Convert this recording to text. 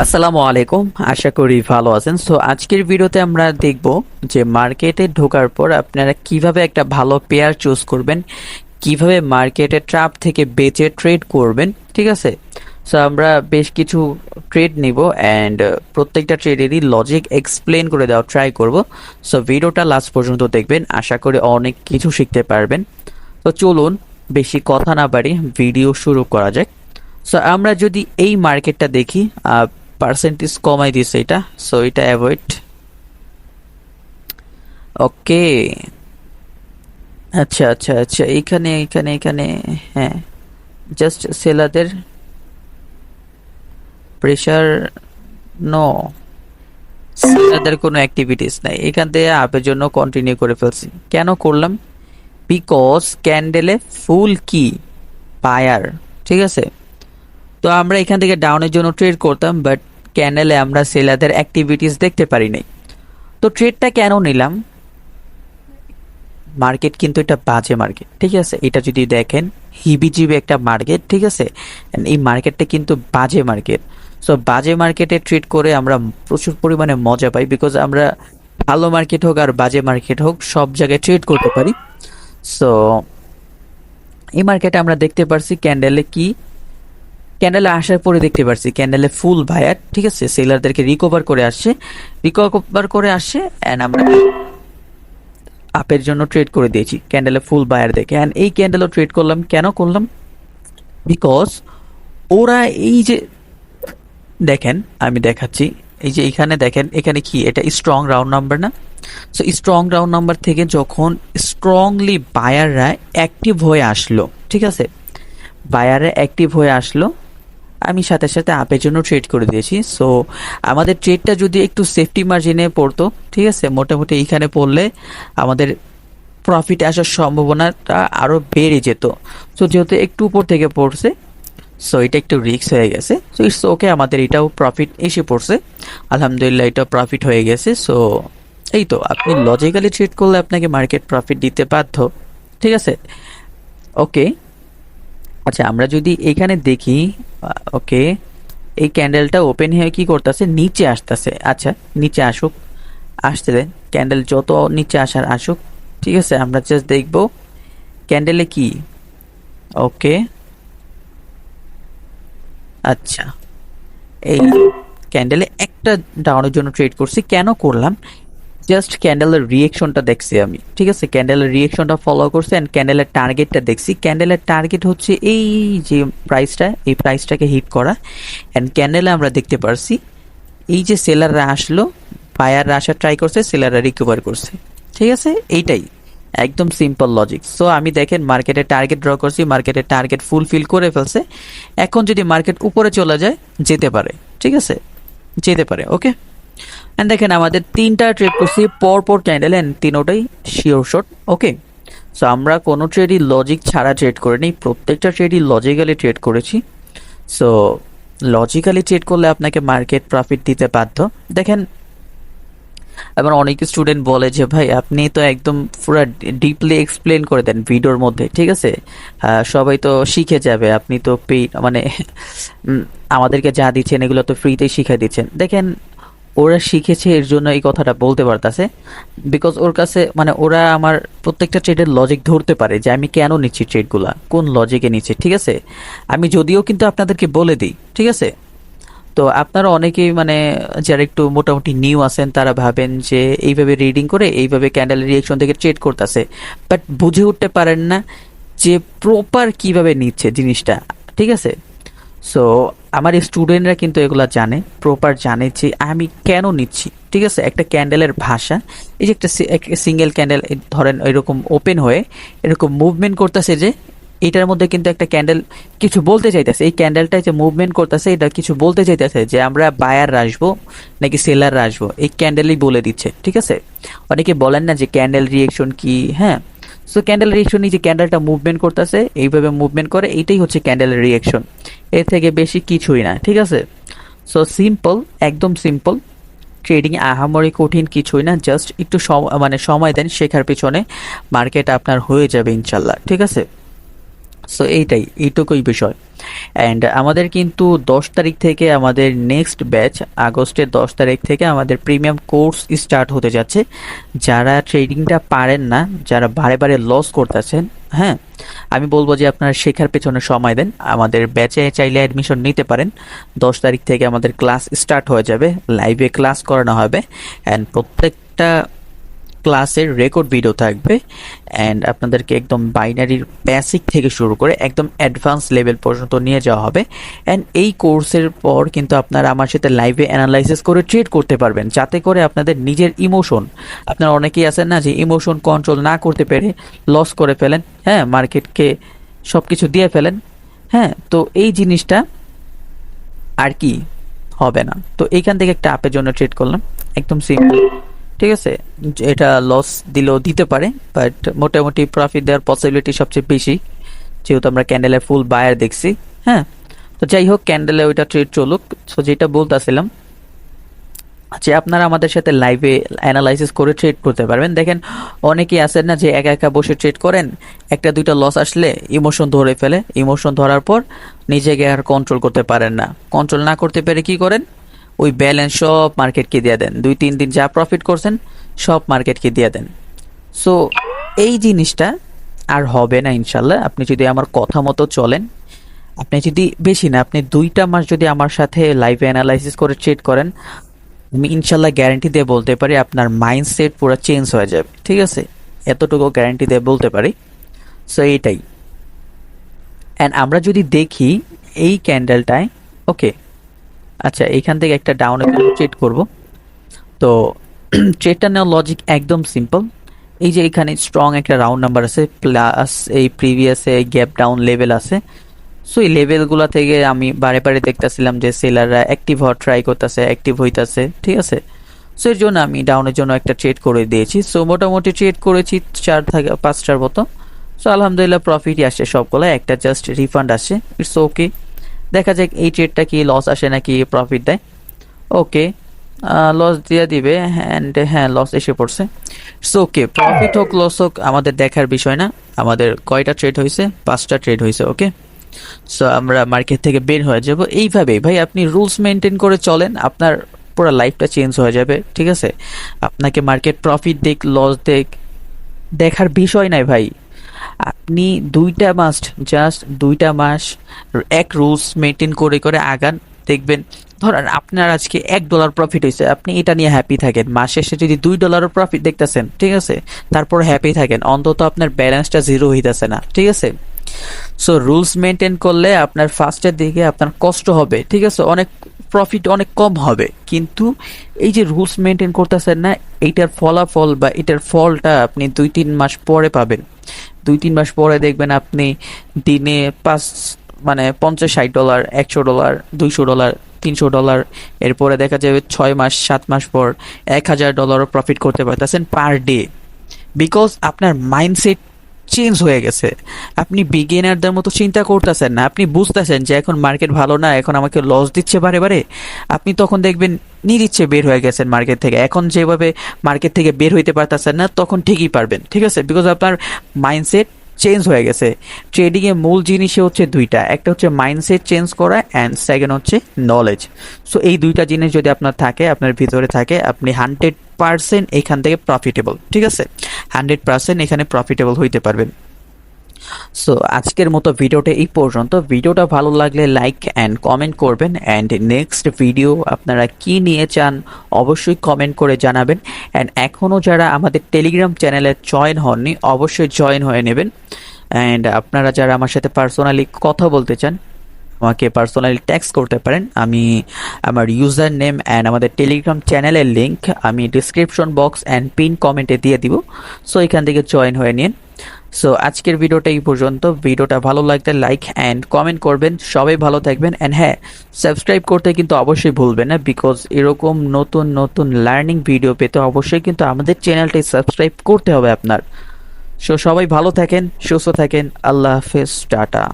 আসসালামু আলাইকুম, আশা করি ভালো আছেন। সো আজকের ভিডিওতে আমরা দেখব যে মার্কেটে ঢোকার পর আপনারা কীভাবে একটা ভালো পেয়ার চুজ করবেন, কীভাবে মার্কেটে ট্রাপ থেকে বেচে ট্রেড করবেন, ঠিক আছে? সো আমরা বেশ কিছু ট্রেড নিব অ্যান্ড প্রত্যেকটা ট্রেডেরই লজিক এক্সপ্লেন করে দেওয়া ট্রাই করব। সো ভিডিওটা লাস্ট পর্যন্ত দেখবেন, আশা করি অনেক কিছু শিখতে পারবেন। তো চলুন বেশি কথা না বাড়ি ভিডিও শুরু করা যাক। সো আমরা যদি এই মার্কেটটা দেখি পার্সেন্টেজ কমাই দিছে এটা সো এটা অ্যাভয়েড ওকে আচ্ছা আচ্ছা আচ্ছা এখানে এখানে এখানে হ্যাঁ জাস্ট সেলাদের প্রেশার নো সেলাদের কোনো অ্যাক্টিভিটিস নাই, এখান থেকে আপের জন্য কন্টিনিউ করে ফেলছি। কেন করলাম? বিকজ ক্যান্ডেলে ফুল কি? পায়ার ঠিক আছে? তো আমরা এখান থেকে ডাউনের জন্য ট্রেড করতাম বাট ক্যান্ডেলে আমরা সেলারদের অ্যাক্টিভিটিস দেখতে পারি নাই। তো ট্রেডটা কেন নিলাম? মার্কেট কিন্তু এটা বাজে মার্কেট ঠিক আছে? এটা যদি দেখেন, হিবিজিবি একটা মার্কেট ঠিক আছে? এই মার্কেটটা কিন্তু বাজে মার্কেট সো বাজে মার্কেটে ট্রেড করে আমরা প্রচুর পরিমাণে মজা পাই বিকজ আমরা ভালো মার্কেট হোক আর বাজে মার্কেট হোক, সব জায়গায় ট্রেড করতে পারি। সো এই মার্কেটে আমরা দেখতে পারছি ক্যান্ডেলে কি ক্যান্ডেলে আসার পরে দেখতে পারছি ক্যান্ডেলে ফুল বায়ার ঠিক আছে, সেলারদেরকে রিকভার করে আসছে। রিকভার করে আসছে অ্যান্ড আমরা আপের জন্য ট্রেড করে দিয়েছি ক্যান্ডেলে ফুল বায়ার দেখে অ্যান্ড এই ক্যান্ডেলও ট্রেড করলাম, কেন করলাম? বিকজ ওরা এই যে, দেখেন, আমি দেখাচ্ছি, এই যে এখানে দেখেন, এখানে কি, এটা স্ট্রং রাউন্ড নাম্বার না? সো স্ট্রং রাউন্ড নাম্বার থেকে যখন স্ট্রংলি বায়াররা অ্যাক্টিভ হয়ে আসলো, ঠিক আছে? বায়ারে অ্যাক্টিভ হয়ে আসলো আমি সাথে সাথে আপের জন্য ট্রেড করে দিয়েছি। সো আমাদের ট্রেডটা যদি একটু সেফটি মার্জিনে পড়তো, ঠিক আছে, মোটামুটি এইখানে পড়লে আমাদের প্রফিট আসার সম্ভাবনাটা আরও বেড়ে যেত। সো যেহেতু একটু উপর থেকে পড়ছে সো এটা একটু রিস্ক হয়ে গেছে। সো ইটস ওকে আমাদের এটাও প্রফিট এসে পড়ছে। আলহামদুলিল্লাহ এটা প্রফিট হয়ে গেছে। সো এই তো, আপনি লজিক্যালি ট্রেড করলে আপনাকে মার্কেট প্রফিট দিতে বাধ্য। ঠিক আছে? ওকে আচ্ছা আমরা যদি এখানে দেখি ওকে এই ক্যান্ডেলটা ওপেন হয়ে কি করতেছে? নিচে আসতেছে। আচ্ছা নিচে আসুক আসতে দেন। ক্যান্ডেল যত নিচে আসার আসুক ঠিক আছে আমরা জাস্ট দেখব ক্যান্ডেলে কি। ওকে আচ্ছা এই ক্যান্ডেলে একটা ডাউনের জন্য ট্রেড করছি। কেন করলাম? জাস্ট ক্যান্ডেলের রিয়েকশনটা দেখছি আমি, ঠিক আছে? ক্যান্ডেলের রিয়েকশনটা ফলো করছে অ্যান্ড ক্যান্ডেলের টার্গেটটা দেখছি। ক্যান্ডেলের টার্গেট হচ্ছে এই যে প্রাইসটা এই প্রাইসটাকে হিট করা অ্যান্ড ক্যান্ডেলে আমরা দেখতে পারছি, এই যে সেলাররা আসলো বায়াররা আসার ট্রাই করছে সেলাররা রিকভার করছে, ঠিক আছে? এইটাই, একদম সিম্পল লজিক সো আমি দেখেন মার্কেটে টার্গেট ড্র করছি মার্কেটে টার্গেট ফুলফিল করে ফেলছে, এখন যদি মার্কেট উপরে চলে যায়, যেতে পারে, ঠিক আছে? যেতে পারে ওকে অ্যান্ড দেখেন, আমাদের তিনটা ট্রেড করছি পর পর ক্যান্ডেল অ্যান্ড তিনোটাই শিওর শট ওকে সো আমরা কোনো ট্রেডই লজিক ছাড়া ট্রেড করিনি, প্রত্যেকটা ট্রেডই লজিক্যালি ট্রেড করেছি। সো লজিক্যালি ট্রেড করলে আপনাকে মার্কেট প্রফিট দিতে বাধ্য। দেখেন, এবার অনেক স্টুডেন্ট বলে যে, ভাই, আপনি তো একদম পুরো ডিপলি এক্সপ্লেন করে দেন ভিডিওর মধ্যে, ঠিক আছে? সবাই তো শিখে যাবে, আপনি তো পে মানে আমাদেরকে যা দিচ্ছেন, এগুলো তো ফ্রিতেই শিখে দিচ্ছেন। দেখেন ওরা শিখেছে, এর জন্য এই কথাটা বলতে পারতাছে। বিকজ ওর কাছে মানে ওরা আমার প্রত্যেকটা ট্রেডের লজিক ধরতে পারে যে আমি কেন নিচ্ছি ট্রেডগুলা কোন লজিকে নিচ্ছি? ঠিক আছে? আমি যদিও কিন্তু আপনাদেরকে বলে দিই, ঠিক আছে? তো আপনারা অনেকেই মানে যারা একটু মোটামুটি নিউ আছেন, তারা ভাবেন যে এইভাবে রিডিং করে, এইভাবে ক্যান্ডেলের রিয়েকশন থেকে ট্রেড করতেছে। বাট বুঝে উঠতে পারেন না যে প্রপার কীভাবে নিচ্ছে জিনিসটা, ঠিক আছে? সো আমার স্টুডেন্টরা কিন্তু এগুলো জানে প্রপার জানে যে আমি কেন নিচ্ছি, ঠিক আছে? একটা ক্যান্ডেলের ভাষা, এই যে একটা সিঙ্গেল ক্যান্ডেল ধরেন এরকম ওপেন হয়ে, এরকম মুভমেন্ট করতেছে যে, এটার মধ্যে কিন্তু একটা ক্যান্ডেল কিছু বলতে চাইতেছে। এই ক্যান্ডেলটা যে মুভমেন্ট করতেছে, এটা কিছু বলতে চাইতেছে যে, আমরা বায়ার আসব, নাকি সেলার আসব, এই ক্যান্ডেলই বলে দিচ্ছে, ঠিক আছে? অনেকে বলেন না যে ক্যান্ডেল রিয়েকশন কি হ্যাঁ? সো ক্যান্ডেল রিয়েকশন যে ক্যান্ডেলটা মুভমেন্ট করতেছে, এইভাবে মুভমেন্ট করে এইটাই হচ্ছে ক্যান্ডেলের রিয়েকশন এর থেকে বেশি কিছুই না, ঠিক আছে? সো সিম্পল একদম সিম্পল ট্রেডিং আহামরি কঠিন কিছুই না জাস্ট একটু মানে সময় দেন শেখার পিছনে মার্কেট আপনার হয়ে যাবে ইনশাল্লাহ, ঠিক আছে? সো এইটাই, এইটুকুই বিষয়। অ্যান্ড আমাদের কিন্তু দশ তারিখ থেকে আমাদের নেক্সট ব্যাচ আগস্টের দশ তারিখ থেকে আমাদের প্রিমিয়াম কোর্স স্টার্ট হতে যাচ্ছে। যারা ট্রেডিংটা পারেন না, যারা বারে বারে লস করতেছেন হ্যাঁ আমি বলব যে আপনারা শেখার পেছনে সময় দেন। আমাদের ব্যাচে চাইলে অ্যাডমিশন নিতে পারেন। দশ তারিখ থেকে আমাদের ক্লাস স্টার্ট হয়ে যাবে। লাইভে ক্লাস করানো হবে। অ্যান্ড প্রত্যেকটা ক্লাসের রেকর্ড ভিডিও থাকবে অ্যান্ড আপনাদেরকে একদম বাইনারির বেসিক থেকে শুরু করে একদম অ্যাডভান্স লেভেল পর্যন্ত নিয়ে যাওয়া হবে অ্যান্ড এই কোর্সের পর কিন্তু আপনারা আমার সাথে লাইভে অ্যানালাইসিস করে ট্রেড করতে পারবেন। যাতে করে আপনাদের নিজের ইমোশন আপনারা অনেকেই আছেন না যে ইমোশন কন্ট্রোল না করতে পেরে লস করে ফেলেন হ্যাঁ মার্কেটকে সব কিছু দিয়ে ফেলেন হ্যাঁ তো এই জিনিসটা আর কি হবে না। তো এইখান থেকে একটা আপের জন্য ট্রেড করলাম। একদম সিম্পল ঠিক আছে? এটা লস দিলেও দিতে পারে বাট মোটামুটি প্রফিট দেওয়ার পসিবিলিটি সবচেয়ে বেশি, যেহেতু আমরা ক্যান্ডেলে ফুল বায়ার দেখছি হ্যাঁ? তো যাই হোক ক্যান্ডেলে ওইটা ট্রেড চলুক। সো যেটা বলতেছিলাম, যে আপনারা আমাদের সাথে লাইভে অ্যানালাইসিস করে ট্রেড করতে পারবেন। দেখেন, অনেকেই আছেন না যে একা একা বসে ট্রেড করেন, একটা দুইটা লস আসলে ইমোশন ধরে ফেলে। ইমোশন ধরার পর নিজেকে আর কন্ট্রোল করতে পারেন না। কন্ট্রোল না করতে পেরে কি করেন? ওই ব্যালেন্স সব মার্কেটকে দিয়ে দেন। দুই, তিন দিন যা প্রফিট করছেন, সব মার্কেটকে দিয়ে দেন। সো এই জিনিসটা আর হবে না ইনশাল্লাহ। আপনি যদি আমার কথা মতো চলেন, আপনি যদি বেশি না, আপনি দুইটা মাস যদি আমার সাথে লাইভে অ্যানালাইসিস করে ট্রেড করেন, আমি ইনশাল্লাহ গ্যারান্টি দিয়ে বলতে পারি আপনার মাইন্ডসেট পুরো চেঞ্জ হয়ে যাবে। ঠিক আছে? এতটুকু গ্যারান্টি দিয়ে বলতে পারি। সো এইটাই। অ্যান্ড আমরা যদি দেখি এই ক্যান্ডেলটায় ওকে আচ্ছা এইখান থেকে একটা ডাউনে ট্রেড করব। তো ট্রেডটা নেওয়ার লজিক একদম সিম্পল এই যে এখানে স্ট্রং একটা রাউন্ড নাম্বার আছে প্লাস এই প্রিভিয়াসে গ্যাপ ডাউন লেভেল আছে। সো এই লেভেলগুলো থেকে আমি বারে বারে দেখতেছিলাম যে সেলাররা অ্যাক্টিভ হওয়ার ট্রাই করতেছে অ্যাক্টিভ হইতাছে, ঠিক আছে? সো এর জন্য আমি ডাউনের জন্য একটা ট্রেড করে দিয়েছি। সো মোটামুটি ট্রেড করেছি চার থেকে পাঁচটার মতো। সো আলহামদুলিল্লাহ প্রফিটই আসছে সবগুলো একটা জাস্ট রিফান্ড আসছে। ইটস ওকে দেখা যাক এই ট্রেডটা কি লস আসে নাকি প্রফিট দেয়। ওকে লস দিয়ে দিবে অ্যান্ড হ্যাঁ লস এসে পড়ছে। সো ওকে প্রফিট হোক লস হোক, আমাদের দেখার বিষয় না। আমাদের কয়টা ট্রেড হয়েছে? পাঁচটা ট্রেড হয়েছে ওকে সো আমরা মার্কেট থেকে বের হয়ে যাব। এইভাবেই, ভাই, আপনি রুলস মেনটেন করে চলেন, আপনার পুরো লাইফটা চেঞ্জ হয়ে যাবে, ঠিক আছে? আপনাকে মার্কেট প্রফিট দেখ লস দেখ, দেখার বিষয় নাই, ভাই। আপনি দুইটা মাস জাস্ট দুইটা মাস এক রুলস মেনটেন করে করে আগান। দেখবেন, ধরেন আপনার আজকে এক ডলার প্রফিট হয়েছে, আপনি এটা নিয়ে হ্যাপি থাকেন। মাস শেষে যদি দুই ডলারও প্রফিট দেখতেছেন, ঠিক আছে? তারপর হ্যাপি থাকেন। অন্তত আপনার ব্যালেন্সটা জিরো হইতেছে না, ঠিক আছে? সো রুলস মেনটেন করলে আপনার ফার্স্টের দিকে আপনার কষ্ট হবে, ঠিক আছে? অনেক প্রফিট অনেক কম হবে। কিন্তু এই যে রুলস মেনটেন করতেছেন না, এইটার ফলাফল বা এটার ফলটা আপনি দুই, তিন মাস পরে পাবেন। দুই, তিন মাস পরে দেখবেন আপনি দিনে পাঁচ মানে পঞ্চাশ, ষাট ডলার একশো ডলার দুইশো ডলার তিনশো ডলার এরপরে দেখা যাবে ছয় মাস, সাত মাস পর এক হাজার ডলারও প্রফিট করতে পারতেছেন পার ডে বিকজ আপনার মাইন্ডসেট চেঞ্জ হয়ে গেছে। আপনি বিগিনারদের মতো চিন্তা করতেছেন না। আপনি বুঝতেছেন যে এখন মার্কেট ভালো না, এখন আমাকে লস দিচ্ছে বারে বারে। আপনি তখন দেখবেন নিরিচ্ছে বের হয়ে গেছেন মার্কেট থেকে। এখন যেভাবে মার্কেট থেকে বের হইতে পারতেছেন না, তখন ঠিকই পারবেন। ঠিক আছে? বিকজ আপনার মাইন্ডসেট চেঞ্জ হয়ে গেছে। ট্রেডিংয়ের মূল জিনিসে হচ্ছে দুইটা। একটা হচ্ছে মাইন্ডসেট চেঞ্জ করা অ্যান্ড সেকেন্ড হচ্ছে নলেজ সো এই দুইটা জিনিস যদি আপনার থাকে, আপনার ভিতরে থাকে, আপনি হান্ড্রেড পার্সেন্ট এখান থেকে প্রফিটেবল ঠিক আছে? হান্ড্রেড পার্সেন্ট এখানে প্রফিটেবল হইতে পারবেন। সো আজকের মতো ভিডিওটা এই পর্যন্ত। ভিডিওটা ভালো লাগলে লাইক অ্যান্ড কমেন্ট করবেন। অ্যান্ড নেক্সট ভিডিও আপনারা কি নিয়ে চান, অবশ্যই কমেন্ট করে জানাবেন। অ্যান্ড এখনও যারা আমাদের টেলিগ্রাম চ্যানেলে জয়েন হননি, অবশ্যই জয়েন হয়ে নেবেন। অ্যান্ড আপনারা যারা আমার সাথে পার্সোনালি কথা বলতে চান, আমাকে পার্সোনালি ট্যাক্স করতে পারেন। আমি আমার ইউজার নেম অ্যান্ড আমাদের টেলিগ্রাম চ্যানেলের লিঙ্ক আমি ডিসক্রিপশন বক্স অ্যান্ড পিন কমেন্টে দিয়ে দিব। সো এখান থেকে জয়েন হয়ে নিন। সো আজকের ভিডিওটা এই পর্যন্ত। ভিডিওটা ভালো লাগলে লাইক অ্যান্ড কমেন্ট করবেন। সবাই ভালো থাকবেন। অ্যান্ড হ্যাঁ সাবস্ক্রাইব করতে কিন্তু অবশ্যই ভুলবেন না বিকজ এরকম নতুন নতুন লার্নিং ভিডিও পেতে অবশ্যই কিন্তু আমাদের চ্যানেলটি সাবস্ক্রাইব করতে হবে আপনার। সো সবাই ভালো থাকেন, সুস্থ থাকেন। আল্লাহ হাফেজ, টাটা।